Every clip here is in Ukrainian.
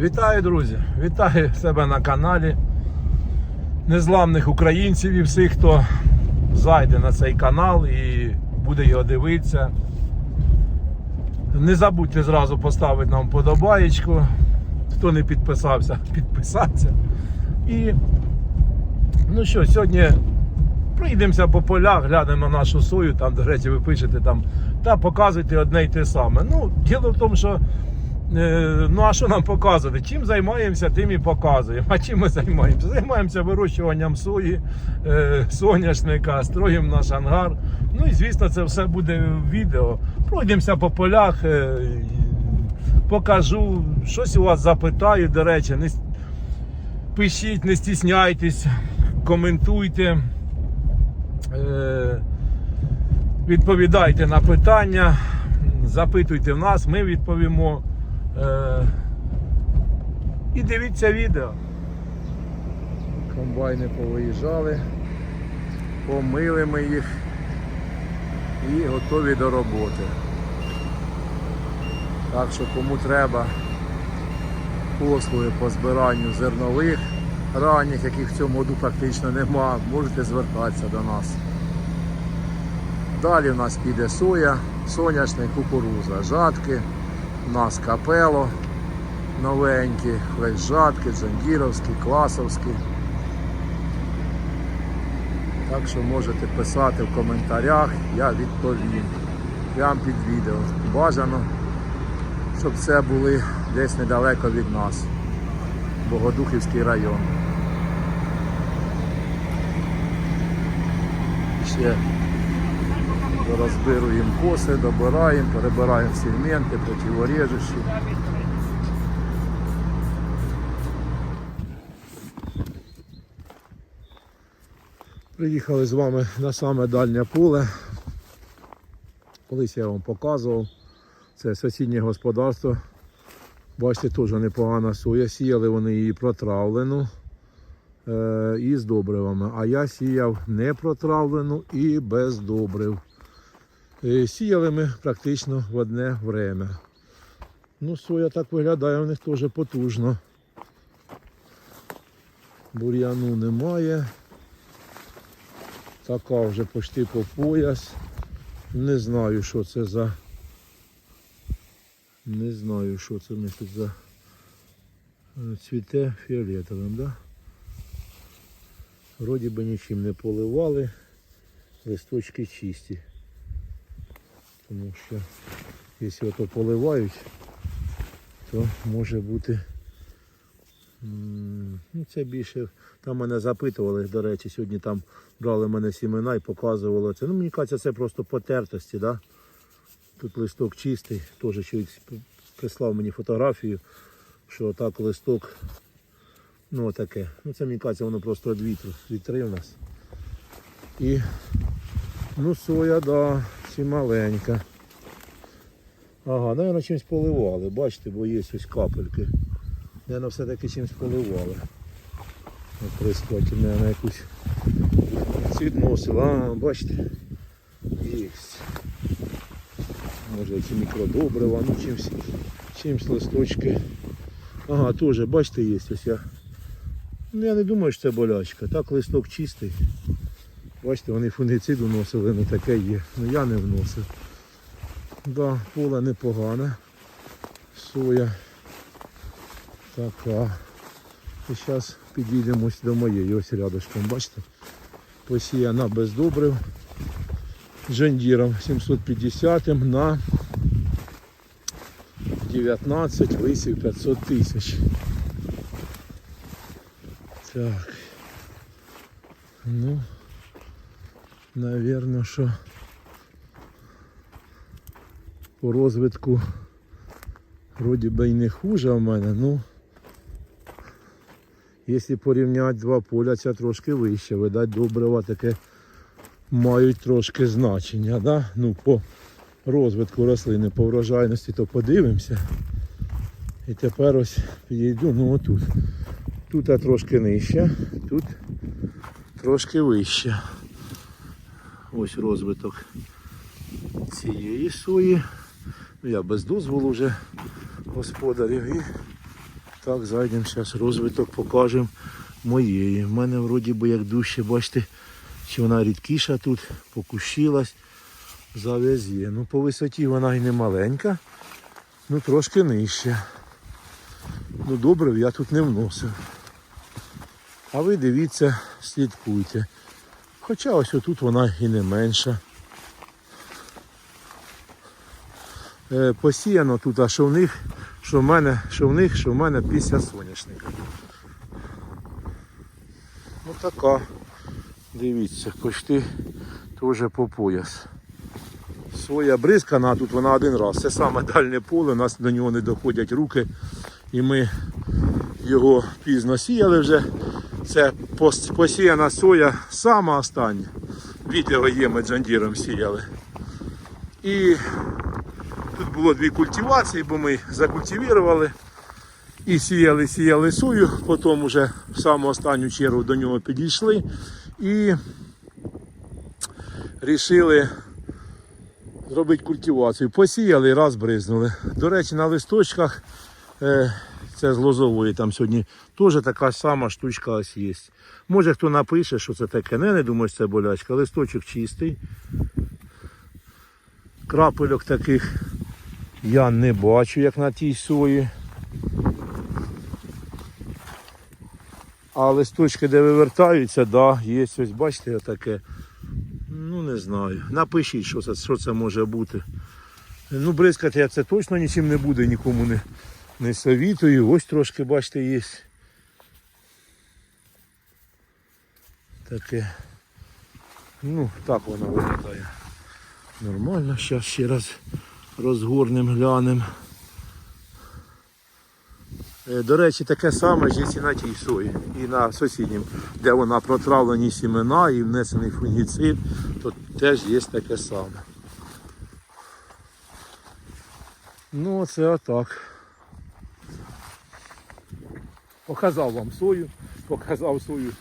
Вітаю, друзі! Вітаю себе на каналі незламних українців і всіх, хто зайде на цей канал і буде його дивитися. Не забудьте зразу поставити нам подобаєчку. Хто не підписався, підписатися. І ну що, сьогодні прийдемося по полях, глянемо на нашу сою, там, до речі, ви пишете там, та показуйте одне й те саме. Ну, діло в тому, що Ну а що нам показувати? Чим займаємося, тим і показуємо. А чим ми займаємося? Займаємося вирощуванням сої, е, соняшника, строїмо наш ангар. Ну і звісно, це все буде в відео. Пройдемося по полях, е, покажу, щось у вас запитаю, до речі, не пишіть, не стісняйтесь, коментуйте. Е, Відповідайте на питання, запитуйте в нас, ми відповімо. Е, І дивіться відео. Комбайни повиїжджали, помили ми їх і готові до роботи. Так що кому треба послуги по збиранню зернових ранніх, яких в цьому году практично нема, можете звертатися до нас. Далі в нас піде соя, соняшник, кукуруза, жатки, у нас капело новенькі, весь жатки, джангіровські, класовські. Так що можете писати в коментарях, я відповім. Прямо під відео. Бажано, щоб це були десь недалеко від нас. Богодухівський район. Ще розбируємо коси, добираємо, перебираємо сегменти, противорежущі. Приїхали з вами на саме дальнє поле. Колись я вам показував. Це сусіднє господарство. Бачите, теж непогана соя. Сіяли вони її протравлену е, і з добривами. А я сіяв не протравлену і без добрив. Е, Сіяли ми практично в одне время. Ну, соя так виглядає, у них теж потужно. Бур'яну немає. Така вже почти по пояс. Не знаю, що це за. Не знаю, що це в них тут за е, цвіте фіолетовим, да? Вроді би нічим не поливали, листочки чисті. Тому що якщо ото поливають, то може бути. Ну, це більше. Там мене запитували, до речі, сьогодні там брали мене сімена і показували це. Ну, мені кажеться, це просто потертості, да? Тут листок чистий, теж чоловік прислав мені фотографію, що так листок, ну таке. Ну це мені кажеться, воно просто від вітру, вітри в нас. І ну соя, да, чи маленька. Ага, навіть чимось поливали, бачите, бо є ось капельки. Наверно, все-таки чимось поливали. Прискоті, на якусь носила. А, бачите? Є. Може які мікродобрива, ну чимось, чимось листочки. Ага, теж, бачите, є ось я. Ну, я не думаю, що це болячка. Так листок чистий. Бачите, вони фунгицид вносили, ну таке є. Ну я не вносив. Да, поле непогане. Соя така. І зараз підійдемо ось до моєї, ось рядышком, бачите? Посіяна без добрив. Джандіром 750 на 19 висів 500 тисяч. Так. Ну, наверное, що по розвитку вроді би і не хуже в мене, ну якщо порівняти два поля, ця трошки вище, видать, добрива таке мають трошки значення, да? ну, по розвитку рослини, по врожайності, то подивимося. І тепер ось підійду, ну отут. Тут трошки нижче, тут трошки вище. Ось розвиток цієї сої. Ну, я без дозволу вже господарів і Так, зайдемо зараз розвиток покажемо моєї. В мене вроді би як дужче, бачите, що вона рідкіша тут, покущилась, зав'яз є. Ну по висоті вона і не маленька, ну трошки нижча. Ну добре, я тут не вносив. А ви дивіться, слідкуйте. Хоча ось отут вона і не менша. Е, посіяно тут, а що в них, що в мене, що в них, що в мене після соняшника. Ну така. Дивіться, почти теж по пояс. Соя бризкана, тут вона один раз. Це саме дальнє поле, у нас до нього не доходять руки. І ми його пізно сіяли вже. Це посіяна соя сама остання. Відео є, ми джандіром сіяли. І тут було дві культивації, бо ми закультивували і сіяли, сіяли сою, потім вже в саму останню чергу до нього підійшли і рішили зробити культивацію. Посіяли, раз бризнули. До речі, на листочках е, це з лозової там сьогодні теж така сама штучка ось є. Може хто напише, що це таке. Не, не думаю, що це болячка. Листочок чистий. Крапельок таких я не бачу, як на тій сої. А листочки, де вивертаються, да, є ось, бачите, отаке. Ну не знаю. Напишіть, що це, що це може бути. Ну, бризкати я це точно нічим не буде, нікому не, не совітую. Ось трошки, бачите, є. Таке. Ну, так воно виглядає. Нормально, зараз ще раз розгорнемо, глянемо. Е, До речі, таке саме є і на тій сої, і на сусіднім, де вона протравлені сімена і внесений фунгіцид, то теж є таке саме. Ну, це отак. Показав вам сою, показав сою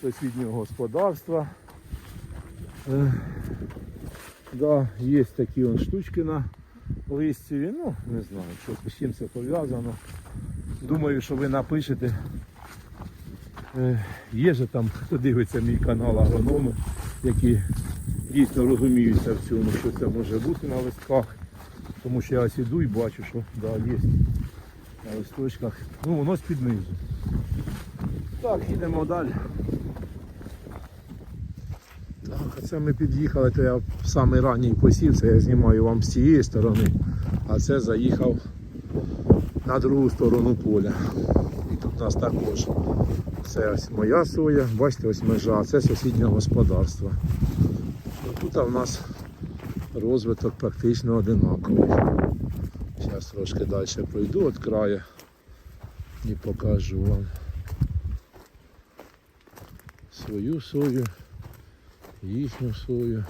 сусіднього господарства. Е, да, є такі он штучки на листіві. Ну, не знаю, що, з чим це пов'язано. Думаю, що ви напишете. Е, Є же там, хто дивиться мій канал агрономи, які дійсно розуміються в цьому, що це може бути на листках. Тому що я ось іду і бачу, що да, є листочках. Ну, воно з-під низу. Так, їдемо далі. Так, це ми під'їхали, то я самий ранній посів, це я знімаю вам з цієї сторони, а це заїхав на другу сторону поля. І тут у нас також це ось моя соя, бачите, ось межа, а це сусіднього господарства. Тут у нас розвиток практично одинаковий. Зараз трошки далі пройду від краю і покажу вам свою сою, їхню сою.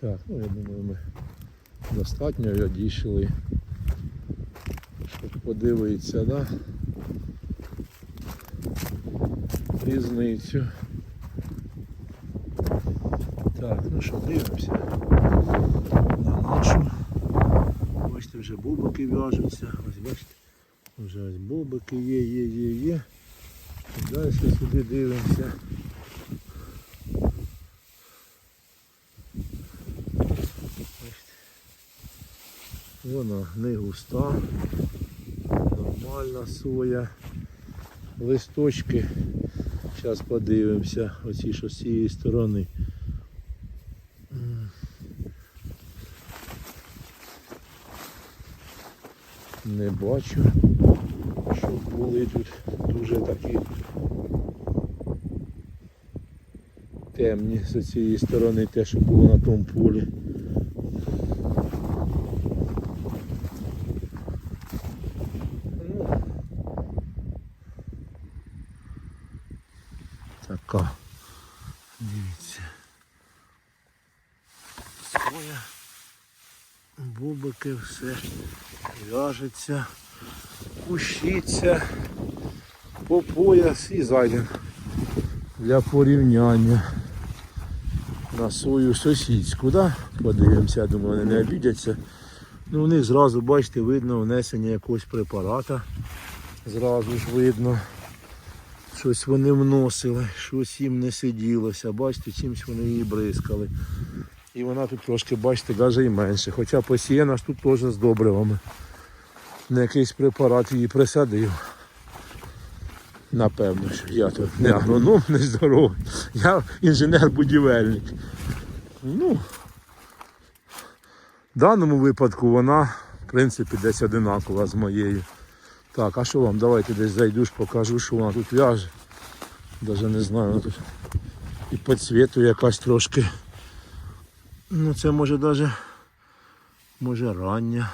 Так, ну я думаю, ми достатньо одійшли, щоб подивитися, да? різницю. Так, ну що, дивимося на нашу. Бачите, вже бобики в'яжуться. Ось бачите, вже ось бобики є, є, є, є. І далі сюди дивимося. Бачите. Вона не густа, нормальна соя. Листочки. Зараз подивимося, оці що з цієї сторони. Не бачу, щоб були тут дуже такі темні з цієї сторони, те, що було на тому полі. Така. Дивіться. Соя. Бубики, все в'яжеться, кущиться по пояс і зайдемо для порівняння. на свою сусідську, да? Подивимося, я думаю, вони не обідяться. Ну, у них зразу, бачите, видно внесення якогось препарата. Зразу ж видно. Щось вони вносили, щось їм не сиділося. Бачите, чимось вони її бризкали. І вона тут трошки, бачите, навіть і менше. Хоча посіяна ж тут теж з добривами. На якийсь препарат її присадив. Напевно, що я тут не агроном, не здоровий. Я інженер-будівельник. Ну, в даному випадку вона, в принципі, десь одинакова з моєю. Так, а що вам? Давайте десь зайду, покажу, що вона тут в'яже. Даже не знаю, вона тут і по цвіту якась трошки. Ну це може даже може рання.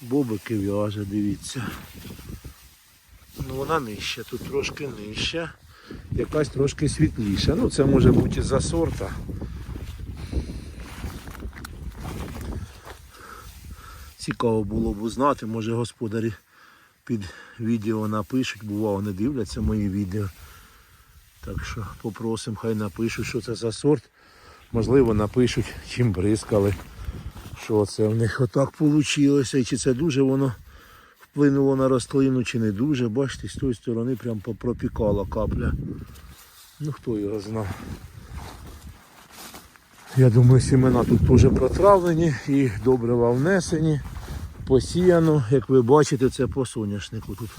Бобики в'яже, дивіться. Ну вона нижча, тут трошки нижча, якась трошки світліша. Ну це може бути із-за сорта. Цікаво було б узнати, може господарі під відео напишуть, бувало не дивляться мої відео. Так що попросимо, хай напишуть, що це за сорт. Можливо, напишуть, чим бризкали. Що це в них отак вийшло. І чи це дуже воно вплинуло на рослину, чи не дуже. Бачите, з тої сторони прям пропікала капля. Ну хто його знає. Я думаю, сімена тут теж протравлені і добрива внесені. Посіяно, як ви бачите, це по соняшнику тут.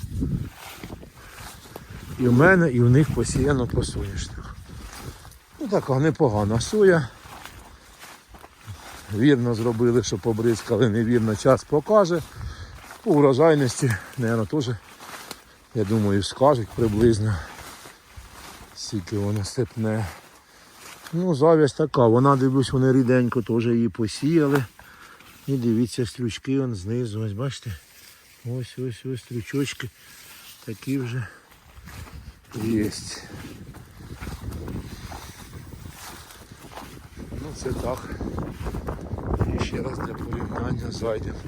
І в мене, і в них посіяно по соняшнику. Ну така непогана соя. Вірно зробили, що побризкали, невірно, час покаже. По урожайності, мабуть, теж, я думаю, скажуть приблизно, скільки воно степне. Ну, зав'язь така, вона, дивлюсь, вони ріденько теж її посіяли. І дивіться, стрючки вон знизу, ось бачите? Ось ось ось стрючочки. Такі вже є. Це так. І ще раз для порівняння зайдемо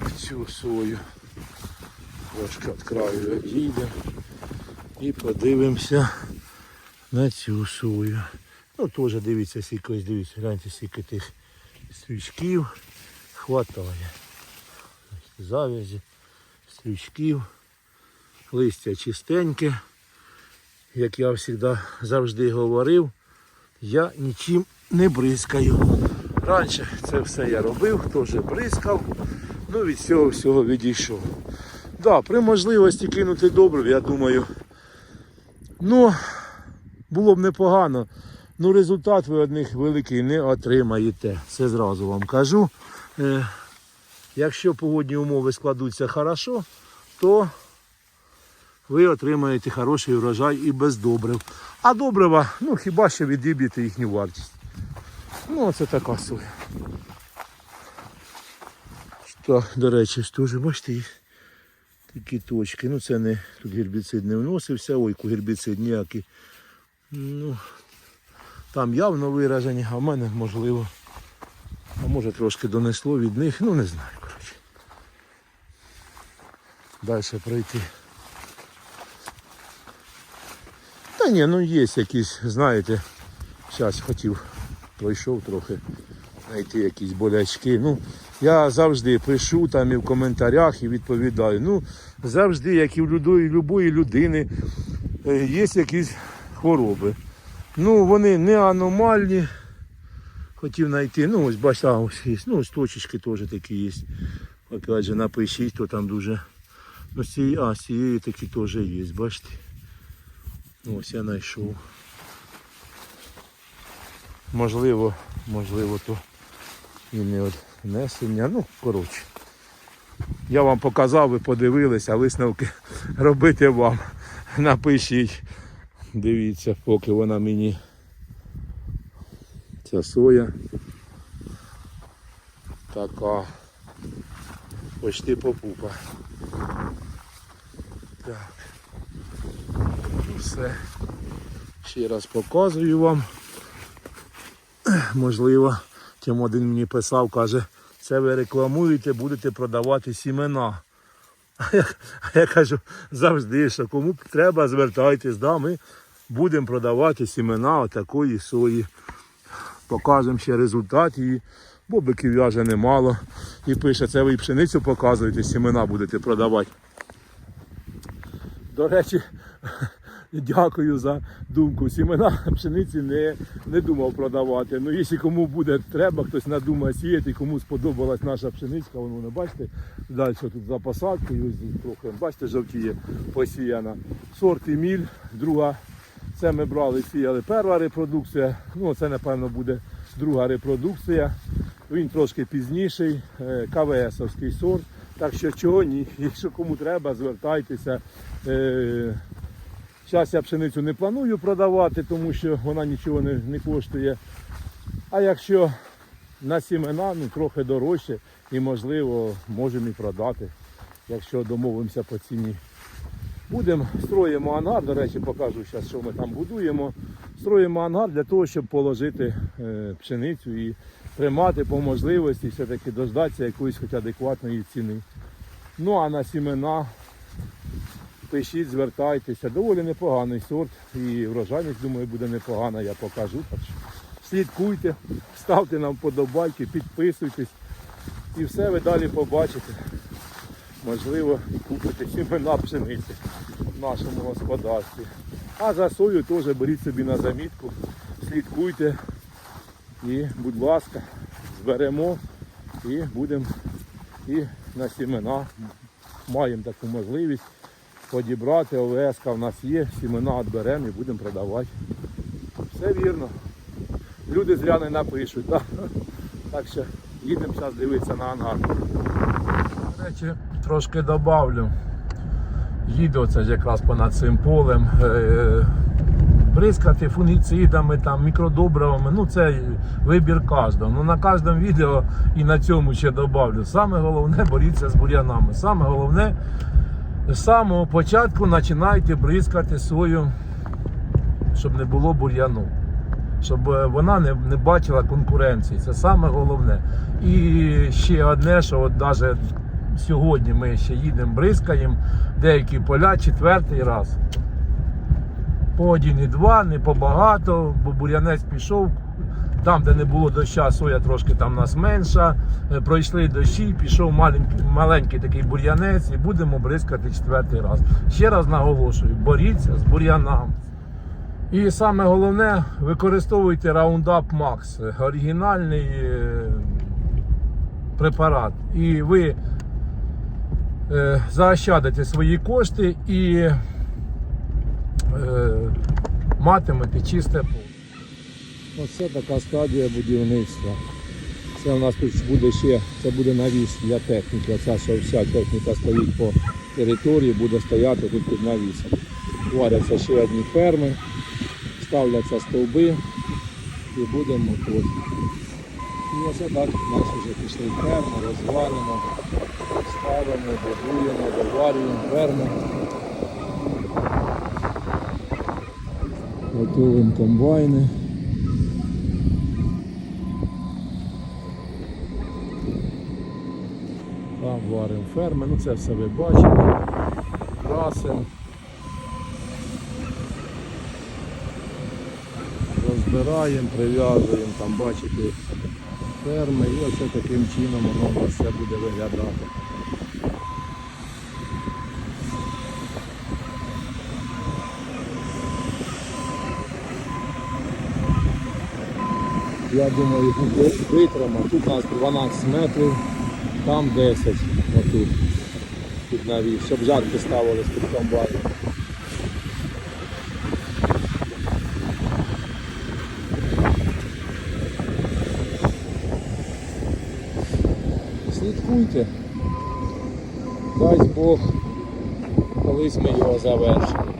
в цю сою. Трошки краю відійдемо і подивимося на цю сою. Ну теж дивіться, скільки ось дивіться, гляньте, скільки тих стрічків хватає. Завязі, стрічків, листя чистеньке. Як я завжди говорив, я нічим не бризкаю. Раніше це все я робив, теж бризкав, ну від цього всього відійшов. Да, при можливості кинути добрив, я думаю, ну, було б непогано. Ну, результат ви одних великий не отримаєте. Це зразу вам кажу. Е, якщо погодні умови складуться хорошо, то ви отримаєте хороший врожай і без добрив. А добрива, ну хіба що відіб'єте їхню вартість. Ну, це така соя. Так, до речі, теж, бачите, є такі точки. Ну це не тут гербіцид не вносився, ой, гербіцид ніякий. Ну, там явно виражені, а в мене можливо. А може трошки донесло від них, ну не знаю, коротше. Далі пройти. Та ні, ну є якісь, знаєте, зараз хотів, пройшов трохи знайти якісь болячки. Ну, я завжди пишу там і в коментарях і відповідаю. Ну, завжди, як і в любої людини, е, є якісь хвороби. Ну, вони не аномальні. Хотів знайти, ну ось бачите, ось є. Ну, ось точечки теж такі є. Опять же, напишіть, то там дуже. Ну, з цієї, а, з цієї такі теж є, бачите. Ось я знайшов. Можливо, можливо, то і не от внесення. Ну, коротше. Я вам показав, ви подивилися, висновки робити вам. Напишіть. Дивіться, поки вона мені ця соя така почти попупа. Так. Ну все. Ще раз показую вам. Можливо, тим один мені писав, каже, це ви рекламуєте, будете продавати сімена. А я, а я кажу завжди, що кому треба, звертайтесь, да, ми будемо продавати сімена отакої сої. покажемо ще результат її. Бобиків в'яже немало. І пише, це ви пшеницю показуєте, сімена будете продавати. До речі, дякую за думку. Сімена пшениці не, не думав продавати. Ну, якщо кому буде треба, хтось надумає сіяти, кому сподобалась наша пшеничка, воно не бачите, далі тут за посадкою, трохи, бачите, жовтіє посіяна. Сорт Еміль, друга. Це ми брали, сіяли перша репродукція. Ну, це, напевно, буде друга репродукція. Він трошки пізніший, е, КВСовський сорт. Так що чого ні, якщо кому треба, звертайтеся. Зараз я пшеницю не планую продавати, тому що вона нічого не, не коштує. А якщо на сімена, ну трохи дорожче і можливо можемо і продати, якщо домовимося по ціні. Будемо строїмо ангар, до речі, покажу зараз, що ми там будуємо. Строїмо ангар для того, щоб положити е, пшеницю і тримати по можливості, все-таки дождатися якоїсь хоч адекватної ціни. Ну а на сімена пишіть, звертайтеся. Доволі непоганий сорт і врожайність, думаю, буде непогана, я покажу. Так що слідкуйте, ставте нам вподобайки, підписуйтесь і все ви далі побачите. Можливо, купите сімена пшениці в нашому господарстві. А за сою теж беріть собі на замітку, слідкуйте і, будь ласка, зберемо і будемо і на сімена маємо таку можливість подібрати. ОВС в нас є, сімена відберемо і будемо продавати. Все вірно. Люди зря не напишуть. Так, так що їдемо зараз дивитися на ангар. До речі, трошки добавлю. Їду це якраз понад цим полем. Е, Бризкати фунгіцидами, там, мікродобривами, ну це вибір кожного. Ну, на кожному відео і на цьому ще добавлю. Саме головне боріться з бур'янами. Саме головне з самого початку починайте бризкати свою, щоб не було бур'яну. Щоб е, вона не, не бачила конкуренції. Це саме головне. І ще одне, що от навіть сьогодні ми ще їдемо, бризкаємо деякі поля четвертий раз. По один і два, не побагато, бо бур'янець пішов. Там, де не було доща, соя трошки там нас менша. Е, Пройшли дощі, пішов маленький, маленький такий бур'янець і будемо бризкати четвертий раз. Ще раз наголошую, боріться з бур'янами. І саме головне, використовуйте Roundup Max, оригінальний е, препарат. І ви е, заощадите свої кошти і матимете чисте поле. Оце така стадія будівництва. Це у нас тут буде ще, це буде навіс для техніки. Оця що вся техніка стоїть по території, буде стояти тут під навісом. Варяться ще одні ферми, ставляться стовби і будемо тут. І оце так у нас вже пішли ферми, розвалимо, ставимо, будуємо, доварюємо ферми. Готуємо комбайни. Там варимо ферми, ну це все ви бачите. Красимо. Розбираємо, прив'язуємо, там бачите ферми і оце таким чином воно у нас все буде виглядати. Я думаю, витримав. Тут у нас 12 метрів, там 10, отут. Тут навіть, щоб жатки ставили з під комбайну. Слідкуйте. Дай Бог, колись ми його завершимо.